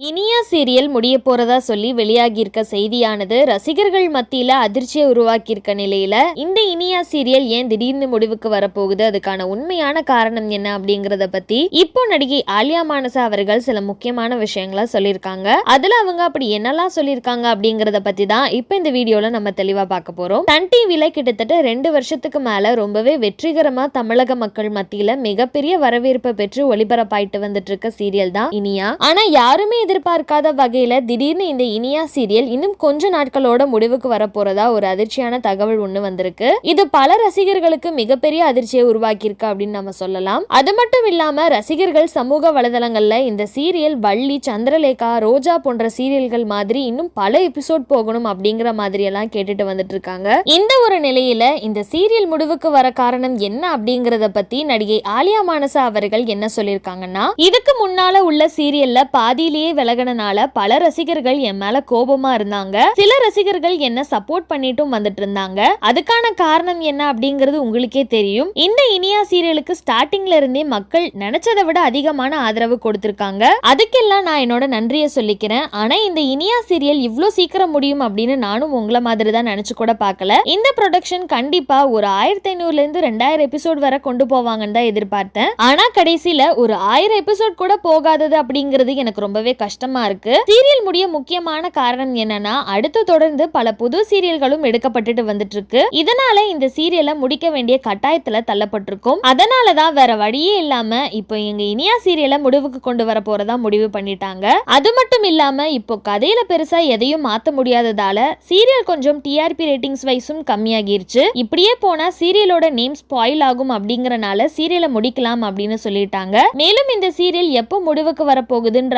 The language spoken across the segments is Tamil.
இனியா சீரியல் முடிய போறதா சொல்லி வெளியாகியிருக்க செய்தியானது ரசிகர்கள் மத்தியில அதிர்ச்சியை உருவாக்கியிருக்க நிலையில இந்த இனியா சீரியல் ஏன் திடீர்னு முடிவுக்கு வரப்போகுது? அதுக்கான உண்மையான காரணம் என்ன அப்படிங்கறத பத்தி இப்போ நடிகை ஆலியா மானசா அவர்கள் சில முக்கியமான விஷயங்களை சொல்லியிருக்காங்க. அதுல அவங்க அப்படி என்னெல்லாம் சொல்லியிருக்காங்க அப்படிங்கறத பத்தி தான் இப்போ இந்த வீடியோல நம்ம தெளிவா பார்க்க போறோம். சன் டிவில கிட்டத்தட்ட ரெண்டு வருஷத்துக்கு மேல ரொம்பவே வெற்றிகரமா தமிழக மக்கள் மத்தியில மிகப்பெரிய வரவேற்பை பெற்று ஒளிபரப்பாயிட்டு வந்துட்டு இருக்க சீரியல் தான் இனியா. ஆனா யாருமே எதிர்பார்க்காத வகையில் திடீர்னு இந்த இனியா சீரியல் இன்னும் கொஞ்ச நாட்களோட முடிவுக்கு வரப்போறதா ஒரு அதிர்ச்சியான தகவல் ஒண்ணு வந்திருக்கு. இது பல ரசிகர்களுக்கு மிகப்பெரிய அதிர்ச்சியை உருவாக்கியிருக்கு அப்படின்னு நம்ம சொல்லலாம். அது மட்டும் இல்லாம ரசிகர்கள் சமூக வலைதளங்கள்ல இந்த சீரியல் வள்ளி சந்திரலேகா ரோஜா போன்ற சீரியல்கள் மாதிரி இன்னும் பல எபிசோட் போகணும் அப்படிங்கிற மாதிரி எல்லாம் கேட்டுட்டு வந்துட்டு இருக்காங்க இந்த ஒரு நிலையில இந்த சீரியல் முடிவுக்கு வர காரணம் என்ன அப்படிங்கறத பத்தி நடிகை ஆலியா மானசா அவர்கள் என்ன சொல்லியிருக்காங்கன்னா இதுக்கு முன்னால உள்ள சீரியல்ல பாதியிலேயே விலகனனால பல ரசிகர்கள் என் மேல கோபமா இருந்தாங்க. சில ரசிகர்கள் என்ன சப்போர்ட் பண்ணிட்டும் வந்துட்டு இருந்தாங்க அதுக்கான காரணம் என்ன அப்படிங்கிறது உங்களுக்கே தெரியும். இந்த இனியா சீரியலுக்கு ஸ்டார்டிங்ல இருந்தே மக்கள் நினைச்சதை விட அதிகமான ஆதரவு கொடுத்திருக்காங்க. அதுக்கெல்லாம் நான் என்னோட நன்றியை சொல்லிக்கிறேன். ஆனா இந்த இனியா சீரியல் இவ்வளோ சீக்கிரம் முடியும் அப்படின்னு நானும் உங்களை மாதிரி தான் நினைச்சு கூட பார்க்கல. இந்த ப்ரொடக்ஷன் கண்டிப்பா ஒரு ஆயிரத்தி ஐநூறுல இருந்து ரெண்டாயிரம் எபிசோட் வரை கொண்டு போவாங்கன்னு தான் எதிர்பார்த்தேன். ஆனா கடைசியில ஒரு ஆயிரம் எபிசோட் கூட போகாதது அப்படிங்கிறது எனக்கு ரொம்பவே கஷ்டம் கஷ்டமா இருக்கு. சீரியல் முடிய முக்கியமான காரணம் என்னன்னா அடுத்து தொடர்ந்து பல புது சீரியல்களும் எடுக்கப்பட்டுட்டு வந்துட்டு இருக்கு இதனால இந்த சீரியலை முடிக்க வேண்டிய கட்டாயத்துல தள்ளப்பட்டிருக்கும். அதனாலதான் வேற வழியே இல்லாம இப்போ எங்க இனியா சீரியலை முடிவுக்கு கொண்டு வர போறதா முடிவு பண்ணிட்டாங்க. அது மட்டும் இல்லாம இப்போ கதையில பெருசா எதையும் மாத்த முடியாததால சீரியல் கொஞ்சம் டிஆர்பி ரேட்டிங்ஸ் வைஸும் கம்மியாகிருச்சு. இப்படியே போனா சீரியலோட நேம் ஸ்பாயில் ஆகும் அப்படிங்கறனால சீரியலை முடிக்கலாம் அப்படின்னு சொல்லிட்டாங்க. மேலும் இந்த சீரியல் எப்போ முடிவுக்கு வரப்போகுதுன்ற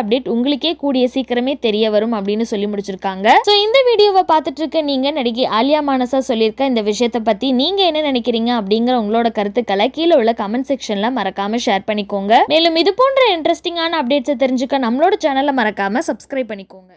அப்டேட் உங்களுக்கே கூடிய சீக்கிரமே தெரிய வரும் அப்படின்னு சொல்லி முடிச்சிருக்காங்க. ஸோ இந்த வீடியோவை பார்த்துட்டு இருக்க நீங்க நடிகை ஆலியா மானசா சொல்லியிருக்க இந்த விஷயத்தை பத்தி நீங்க என்ன நினைக்கிறீங்க அப்படிங்கிற உங்களோட கருத்துக்களை கீழே உள்ள கமெண்ட் செக்ஷன்ல மறக்காம ஷேர் பண்ணிக்கோங்க. மேலும் இது போன்ற இன்ட்ரெஸ்டிங்கான அப்டேட்ஸை தெரிஞ்சுக்க நம்மளோட சேனலை மறக்காம சப்ஸ்கிரைப் பண்ணிக்கோங்க.